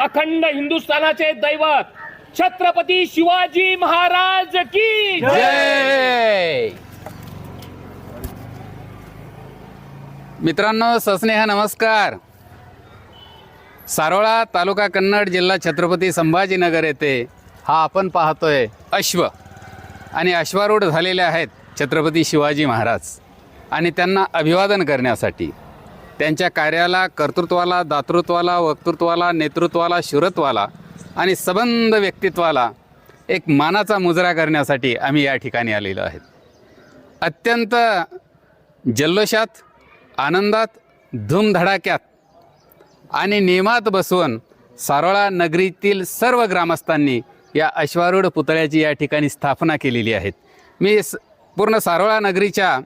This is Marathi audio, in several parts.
अखंड हिंदुस्थानाचे दैवत छत्रपती शिवाजी महाराज की जय! मित्रांनो सस्नेह नमस्कार. सारोळा तालुका कन्नड जिल्हा छत्रपती संभाजीनगर येथे हा आपण पाहतोय अश्व. आणि अश्वारूढ झालेले आहेत छत्रपती शिवाजी महाराज. आणि त्यांना अभिवादन करण्यासाठी. त्यांच्या कार्याला कर्तृत्वाला दातृत्वाला वक्तृत्वाला नेतृत्वाला शूरत्वाला आणि सबंध व्यक्तित्वाला एक मानाचा मुजरा करण्यासाठी आम्ही या ठिकाणी आलेलो आहेत. अत्यंत जल्लोषात आनंदात धूमधडाक्यात आणि नियमात बसवून सारोळा नगरीतील सर्व ग्रामस्थांनी या अश्वारूढ पुतळ्याची या ठिकाणी स्थापना केलेली आहे मी स पूर्ण सारोळा नगरीच्या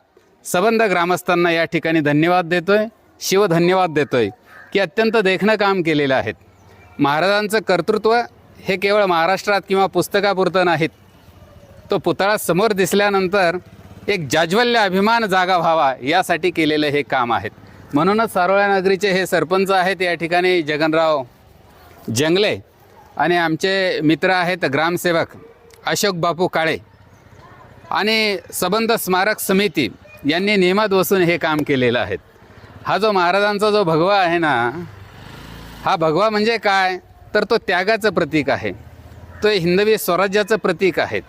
सबंध ग्रामस्थांना या ठिकाणी धन्यवाद देतो आहे शिवधन्यवाद देतोय की अत्यंत देखणं काम केलेलं आहे महाराजांचं कर्तृत्व हे केवळ महाराष्ट्रात किंवा पुस्तकापुरतं नाहीत. तो पुतळा समोर दिसल्यानंतर एक जाज्वल्य अभिमान जागा व्हावा यासाठी केलेलं हे काम आहेत. म्हणूनच सारोळ्या नगरीचे हे सरपंच आहेत या ठिकाणी जगनराव जंगले आणि आमचे मित्र आहेत ग्रामसेवक अशोक बापू काळे आणि सबंध स्मारक समिती यांनी नियमात बसून हे काम केलेलं आहे हा जो महाराजांचा जो भगवा आहे ना हा भगवा म्हणजे काय? तर तो त्यागाचं प्रतीक आहे. तो हिंदवी स्वराज्याचं प्रतीक आहे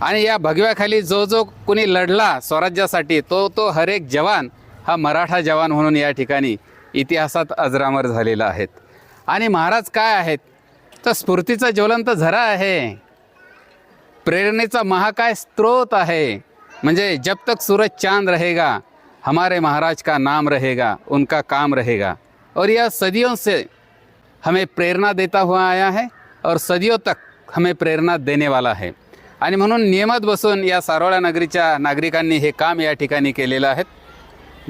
आणि या भगव्याखाली जो जो कोणी लढला स्वराज्यासाठी तो तो हर एक जवान हा मराठा जवान म्हणून या ठिकाणी इतिहासात अजरामर झालेला आहेत आणि महाराज काय आहेत? तर स्फूर्तीचा ज्वलंत झरा आहे. प्रेरणेचा महाकाय स्रोत आहे. म्हणजे जब तक सूरज चांद रहेगा हमारे महाराज का नाम रहेगा उनका काम रहेगा। और यह सदियों से हमें प्रेरणा देता हुआ आया है और सदियों तक हमें प्रेरणा देने वाला है। आणि म्हणून नियमात बसून या सारोळा नगरीच्या नागरिकांनी हे काम या ठिकाणी केलेलं आहे.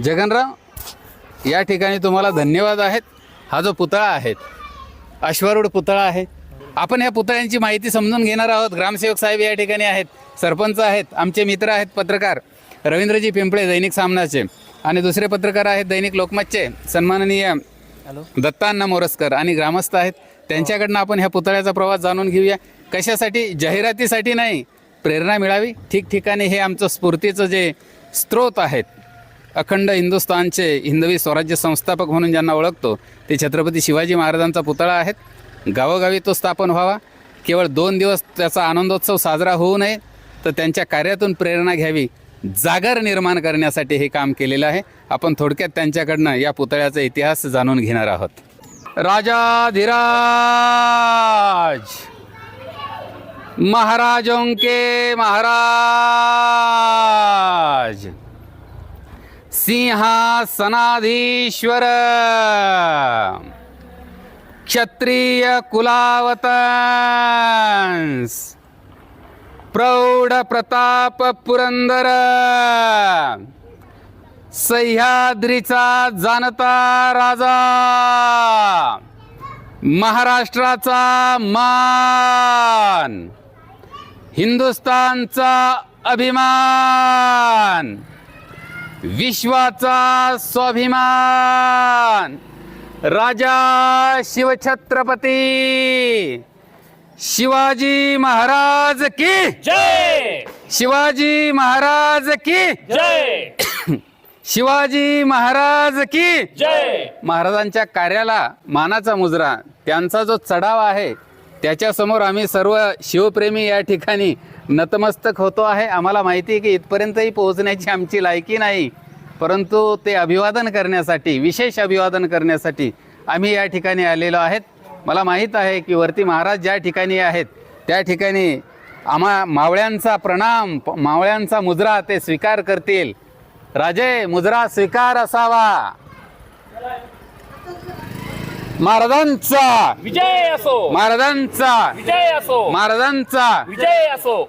जगनराव या ठिकाणी तुम्हाला धन्यवाद आहेत. हा जो पुतळा आहे अश्वारूढ पुतळा आहे. आपण या पुतळ्यांची माहिती समजून घेणार आहोत. ग्रामसेवक साहेब या ठिकाणी आहेत सरपंच आहेत आमचे मित्र आहेत पत्रकार. रवींद्रजी पिंपळे दैनिक सामनाचे. आणि दुसरे पत्रकार आहेत दैनिक लोकमतचे सन्माननीय दत्तांना मोरसकर आणि ग्रामस्थ आहेत. त्यांच्याकडनं आपण ह्या पुतळ्याचा प्रवास जाणून घेऊया. कशासाठी? जाहिरातीसाठी नाही प्रेरणा मिळावी. ठिकठिकाणी हे आमचं स्फूर्तीचं जे स्रोत आहेत. अखंड हिंदुस्थानचे हिंदवी स्वराज्य संस्थापक म्हणून ज्यांना ओळखतो ते छत्रपती शिवाजी महाराजांचा पुतळा आहेत. गावोगावी तो स्थापन व्हावा. केवळ दोन दिवस त्याचा आनंदोत्सव साजरा होऊ नये तर त्यांच्या कार्यातून प्रेरणा घ्यावी. जागर निर्माण करण्यासाठी हे काम केलेलं आहे. आपण थोडक्यात त्यांच्याकडनं या पुतळ्याचा इतिहास जाणून घेणार आहोत. राजाधिराज महाराजों के महाराज! सिंहासनाधीश्वर! क्षत्रिय कुलावतंस! गौड प्रताप पुरंदर. सह्याद्रीचा जाणता राजा. महाराष्ट्राचा मान. हिंदुस्तानचा अभिमान. विश्वाचा स्वाभिमान. राजा शिवछत्रपती. शिवाजी महाराज की जय! शिवाजी महाराज की जय! शिवाजी महाराज की जय! महाराजांच्या कार्याला मानाचा मुजरा त्यांचा जो चढाव आहे त्याच्यासमोर आम्ही सर्व शिवप्रेमी या ठिकाणी नतमस्तक होतो आहे. आम्हाला माहिती आहे की इथपर्यंतही पोहोचण्याची आमची लायकी नाही परंतु ते अभिवादन करण्यासाठी विशेष अभिवादन करण्यासाठी आम्ही या ठिकाणी आलेलो आहेत. मला माहीत आहे की वरती महाराज ज्या ठिकाणी आहेत त्या ठिकाणी आम्हा मावळ्यांचा प्रणाम मावळ्यांचा मुजरा ते स्वीकार करतील. राजे मुजरा स्वीकार असावा. महाराजांचा. विजय असो. महाराजांचा. विजय असो. महाराजांचा. विजय असो.